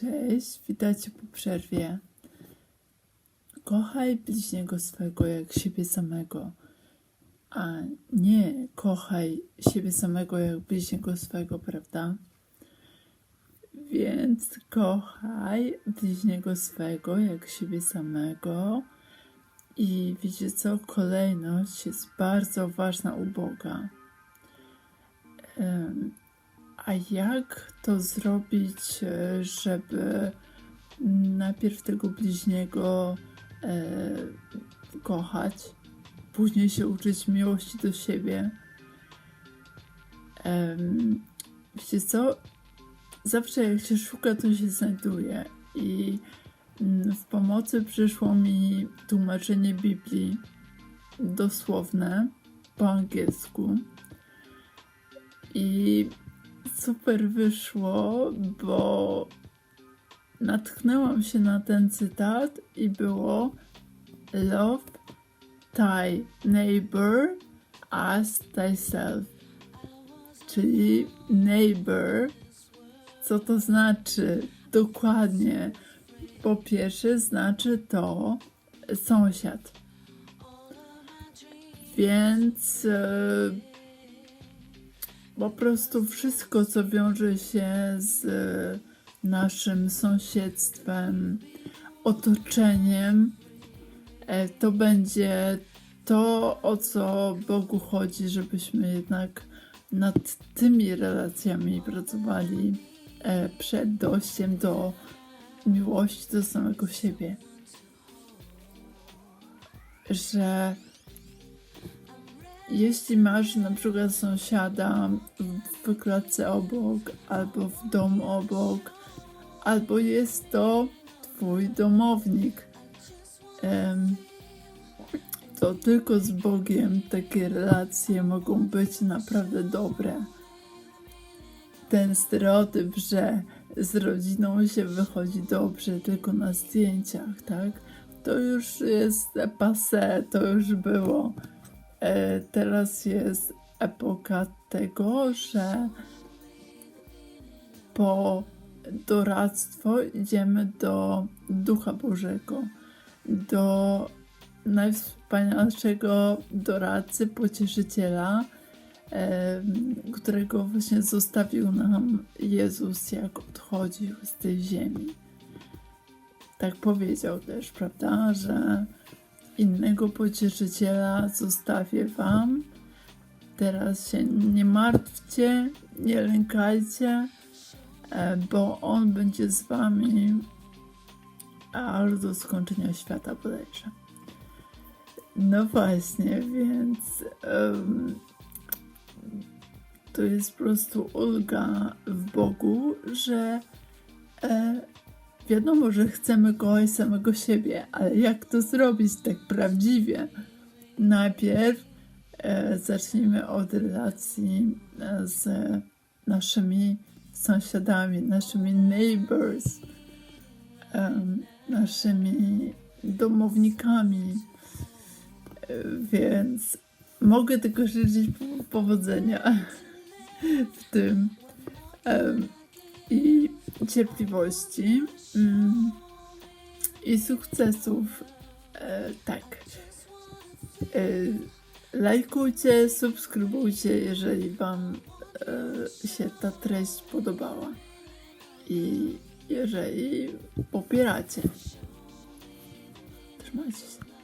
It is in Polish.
Cześć, witajcie po przerwie. Kochaj bliźniego swego jak siebie samego, a nie kochaj siebie samego jak bliźniego swego, prawda? Więc kochaj bliźniego swego jak siebie samego. I wiecie co? Kolejność jest bardzo ważna u Boga. Em, A jak to zrobić, e, żeby najpierw tego bliźniego e, kochać, później się uczyć miłości do siebie? Em, wiecie co? Zawsze jak się szuka, to się znajduje. I mm, w pomocy przyszło mi tłumaczenie Biblii dosłowne po angielsku. I super wyszło, bo natknęłam się na ten cytat i było Love thy neighbor as thyself. Czyli neighbor, co to znaczy? Dokładnie. Po pierwsze, znaczy to sąsiad. Więc e, po prostu wszystko, co wiąże się z naszym sąsiedztwem, otoczeniem, e, to będzie to, o co Bogu chodzi, żebyśmy jednak nad tymi relacjami pracowali e, przed dojściem do miłości do samego siebie. Że jeśli masz na przykład sąsiada w klatce obok, albo w domu obok, albo jest to twój domownik, to tylko z Bogiem takie relacje mogą być naprawdę dobre. Ten stereotyp, że z rodziną się wychodzi dobrze tylko na zdjęciach, tak? To już jest passé, to już było. E, teraz jest epoka tego, że po doradztwo idziemy do Ducha Bożego, do najwspanialszego doradcy, pocieszyciela, e, którego właśnie zostawił nam Jezus, jak odchodził z tej ziemi. Tak powiedział też, prawda, że innego pocieszyciela zostawię wam. Teraz się nie martwcie, nie lękajcie, e, bo on będzie z wami aż do skończenia świata bodajże. No właśnie, więc em, to jest po prostu ulga w Bogu, że e, wiadomo, że chcemy kochać samego siebie, ale jak to zrobić tak prawdziwie? Najpierw e, zacznijmy od relacji e, z naszymi sąsiadami, naszymi neighbors, em, naszymi domownikami. E, Więc mogę tylko życzyć po- powodzenia w tym em, i cierpliwości mm, i sukcesów. E, tak. E, lajkujcie, subskrybujcie, jeżeli Wam e, się ta treść podobała. I jeżeli popieracie. Trzymajcie się.